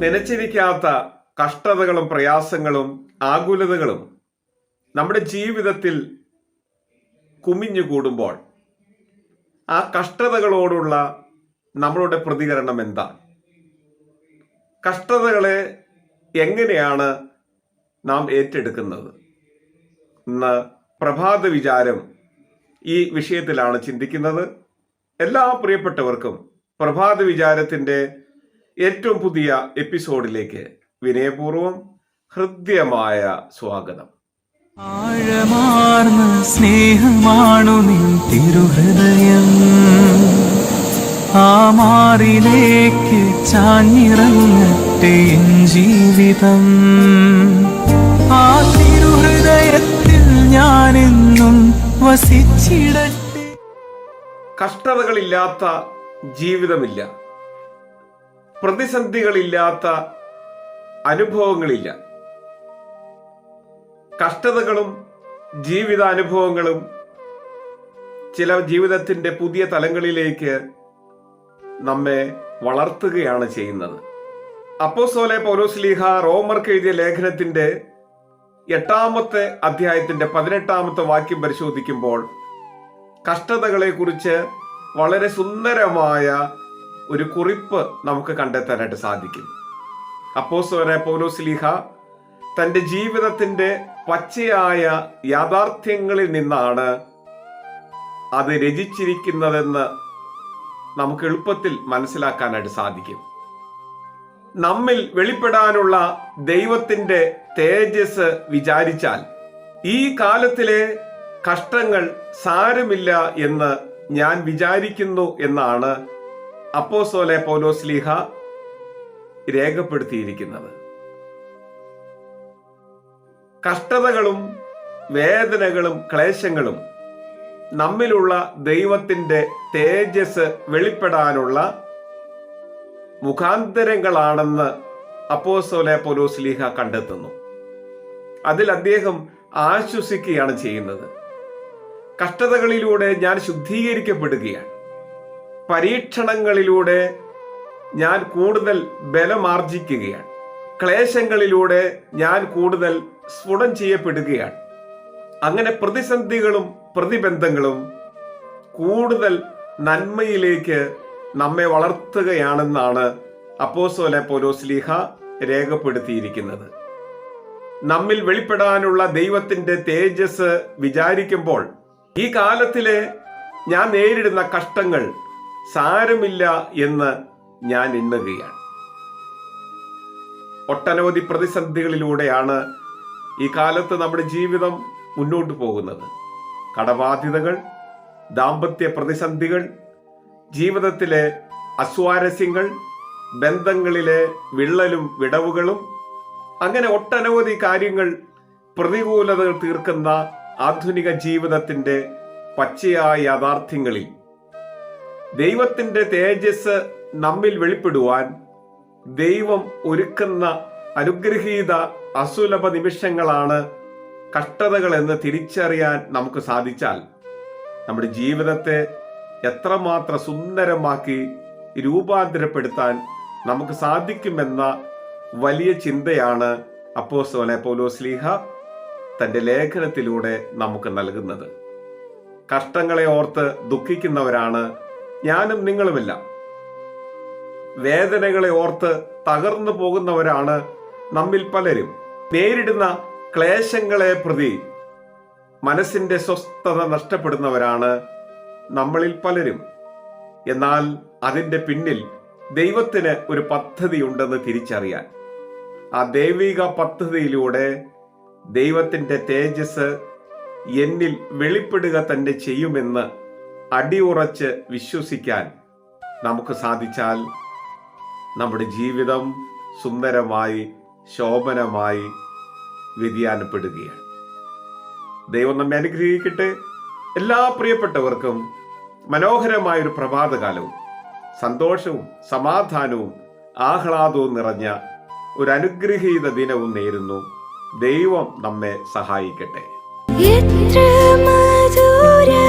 നനച്ചിരിക്കാത്ത കഷ്ടതകളും പ്രയാസങ്ങളും ആകുലതകളും നമ്മുടെ ജീവിതത്തിൽ കുമിഞ്ഞുകൂടുമ്പോൾ ആ കഷ്ടതകളോടുള്ള നമ്മളുടെ പ്രതികരണം എന്താണ് കഷ്ടതകളെ എങ്ങനെയാണ് നാം ഏറ്റെടുക്കുന്നത്? ഇന്ന് പ്രഭാത വിചാരം ഈ വിഷയത്തിലാണ് ചിന്തിക്കുന്നത്. എല്ലാ പ്രിയപ്പെട്ടവർക്കും പ്രഭാത വിചാരത്തിന്റെ ഏറ്റവും പുതിയ എപ്പിസോഡിലേക്ക് വിനയപൂർവം ഹൃദ്യമായ സ്വാഗതം. ആഴമാർന്ന സ്നേഹമാണു നിൻ തിരുഹൃദയം. ആ മാറിലേക്ക് ചാഞ്ഞിറങ്ങട്ടെ ജീവിതം. ആ തിരുഹൃദയത്തിൽ ഞാനെന്നും വസിച്ചിടട്ടെ. കഷ്ടതകളില്ലാത്ത ജീവിതമില്ല. പ്രതിസന്ധികളില്ലാത്ത അനുഭവങ്ങളില്ല. കഷ്ടതകളും ജീവിതാനുഭവങ്ങളും ചില ജീവിതത്തിന്റെ പുതിയ തലങ്ങളിലേക്ക് നമ്മെ വളർത്തുകയാണ് ചെയ്യുന്നത്. അപ്പോസോലെ പൗലോസ്ലീഹ റോമർക്ക് എഴുതിയ ലേഖനത്തിന്റെ എട്ടാമത്തെ അധ്യായത്തിന്റെ പതിനെട്ടാമത്തെ വാക്യം പരിശോധിക്കുമ്പോൾ കഷ്ടതകളെ കുറിച്ച് വളരെ സുന്ദരമായ ഒരു കുറിപ്പ് നമുക്ക് കണ്ടെത്താനായിട്ട് സാധിക്കും. അപ്പോസ്തലനായ പൗലോസ്ലീഹ തന്റെ ജീവിതത്തിന്റെ പച്ചയായ യാഥാർത്ഥ്യങ്ങളിൽ നിന്നാണ് അത് രചിച്ചിരിക്കുന്നതെന്ന് നമുക്ക് എളുപ്പത്തിൽ മനസ്സിലാക്കാനായിട്ട് സാധിക്കും. നമ്മിൽ വെളിപ്പെടാനുള്ള ദൈവത്തിന്റെ തേജസ് വിചാരിച്ചാൽ ഈ കാലത്തിലെ കഷ്ടങ്ങൾ സാരമില്ല എന്ന് ഞാൻ വിചാരിക്കുന്നു എന്നാണ് അപ്പോസോലെ പൗലോസ്ലീഹ രേഖപ്പെടുത്തിയിരിക്കുന്നത്. കഷ്ടതകളും വേദനകളും ക്ലേശങ്ങളും നമ്മിലുള്ള ദൈവത്തിന്റെ തേജസ് വെളിപ്പെടാനുള്ള മുഖാന്തരങ്ങളാണെന്ന് അപ്പോസോലെ പൊലോസ്ലീഹ കണ്ടെത്തുന്നു. അതിൽ അദ്ദേഹം ആശ്വസിക്കുകയാണ് ചെയ്യുന്നത്. കഷ്ടതകളിലൂടെ ഞാൻ ശുദ്ധീകരിക്കപ്പെടുകയാണ്. പരീക്ഷണങ്ങളിലൂടെ ഞാൻ കൂടുതൽ ബലമാർജിക്കുകയാണ്. ക്ലേശങ്ങളിലൂടെ ഞാൻ കൂടുതൽ സ്ഫുടം ചെയ്യപ്പെടുകയാണ്. അങ്ങനെ പ്രതിസന്ധികളും പ്രതിബന്ധങ്ങളും കൂടുതൽ നന്മയിലേക്ക് നമ്മെ വളർത്തുകയാണെന്നാണ് അപ്പോസോല പോലോസ്ലിഹ രേഖപ്പെടുത്തിയിരിക്കുന്നത്. നമ്മിൽ വെളിപ്പെടാനുള്ള ദൈവത്തിന്റെ തേജസ് വിചാരിക്കുമ്പോൾ ഈ കാലത്തിലെ ഞാൻ നേരിടുന്ന കഷ്ടങ്ങൾ സാരമില്ല എന്ന് ഞാൻ എണ്ണുകയാണ്. ഒട്ടനവധി പ്രതിസന്ധികളിലൂടെയാണ് ഈ കാലത്ത് നമ്മുടെ ജീവിതം മുന്നോട്ട് പോകുന്നത്. കടബാധ്യതകൾ ദാമ്പത്യ പ്രതിസന്ധികൾ ജീവിതത്തിലെ അസ്വാരസ്യങ്ങൾ ബന്ധങ്ങളിലെ വിള്ളലും വിടവുകളും അങ്ങനെ ഒട്ടനവധി കാര്യങ്ങൾ പ്രതികൂലതകൾ തീർക്കുന്ന ആധുനിക ജീവിതത്തിന്റെ പച്ചയായ യാഥാർത്ഥ്യങ്ങളിൽ ദൈവത്തിന്റെ തേജസ് നമ്മിൽ വെളിപ്പെടുവാൻ ദൈവം ഒരുക്കുന്ന അനുഗ്രഹീത അസുലഭ നിമിഷങ്ങളാണ് കഷ്ടതകൾ എന്ന് തിരിച്ചറിയാൻ നമുക്ക് സാധിച്ചാൽ നമ്മുടെ ജീവിതത്തെ എത്രമാത്രം സുന്ദരമാക്കി രൂപാന്തരപ്പെടുത്താൻ നമുക്ക് സാധിക്കുമെന്ന വലിയ ചിന്തയാണ് അപ്പോസോലെ പോലോ സ്ലീഹ തന്റെ ലേഖനത്തിലൂടെ നമുക്ക് നൽകുന്നത്. കഷ്ടങ്ങളെ ഓർത്ത് ദുഃഖിക്കുന്നവരാണ് ഞാനും നിങ്ങളുമെല്ലാം. വേദനകളെ ഓർത്ത് തകർന്നു പോകുന്നവരാണ് നമ്മിൽ പലരും. നേരിടുന്ന ക്ലേശങ്ങളെ പ്രതി മനസ്സിന്റെ സ്വസ്ഥത നഷ്ടപ്പെടുന്നവരാണ് നമ്മളിൽ പലരും. എന്നാൽ അതിന്റെ പിന്നിൽ ദൈവത്തിന് ഒരു പദ്ധതി ഉണ്ടെന്ന് തിരിച്ചറിയാൻ. ആ ദൈവിക പദ്ധതിയിലൂടെ ദൈവത്തിന്റെ തേജസ് എന്നിൽ വെളിപ്പെടുക തന്നെ ചെയ്യുമെന്ന് അടിയുറച്ച് വിശ്വസിക്കാൻ നമുക്ക് സാധിച്ചാൽ നമ്മുടെ ജീവിതം സുന്ദരമായി ശോഭനമായി വ്യതിയാനപ്പെടുകയാണ്. ദൈവം നമ്മെ അനുഗ്രഹിക്കട്ടെ. എല്ലാ പ്രിയപ്പെട്ടവർക്കും മനോഹരമായ ഒരു പ്രഭാതകാലവും സന്തോഷവും സമാധാനവും ആഹ്ലാദവും നിറഞ്ഞ ഒരു അനുഗ്രഹീത ദിനവും നേരുന്നു. ദൈവം നമ്മെ സഹായിക്കട്ടെ. എത്ര മധുരമവൻ